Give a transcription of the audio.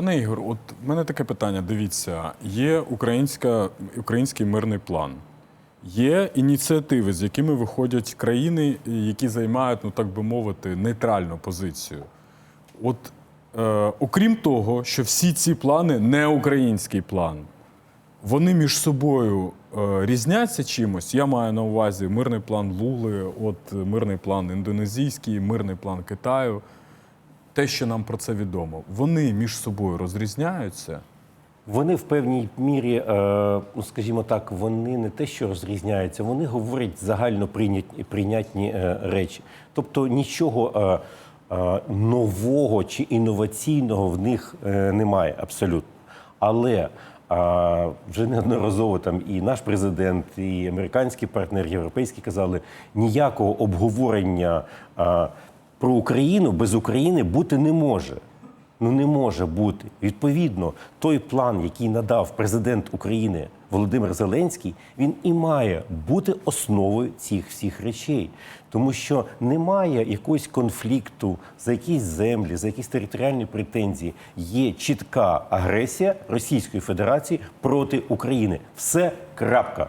Пане Ігор, от в мене таке питання. Дивіться, є українська, український мирний план. Є ініціативи, з якими виходять країни, які займають, ну так би мовити, нейтральну позицію. От е, окрім того, що всі ці плани не український план, вони між собою е, різняться чимось. Я маю на увазі мирний план Лули, от мирний план індонезійський, мирний план Китаю. Те, що нам про це відомо, вони між собою розрізняються. Вони в певній мірі, е, ну скажімо так, вони не те, що розрізняються, вони говорять загально прийнятні, прийнятні е, речі. Тобто нічого е, нового чи інноваційного в них немає абсолютно. Але вже неодноразово там і наш президент, і американський партнер, європейський казали, ніякого обговорення про Україну без України бути не може. Ну не може бути. Відповідно, той план, який надав президент України Володимир Зеленський, він і має бути основою цих всіх речей, тому що немає якогось конфлікту за якісь землі, за якісь територіальні претензії. Є чітка агресія Російської Федерації проти України. Все крапка.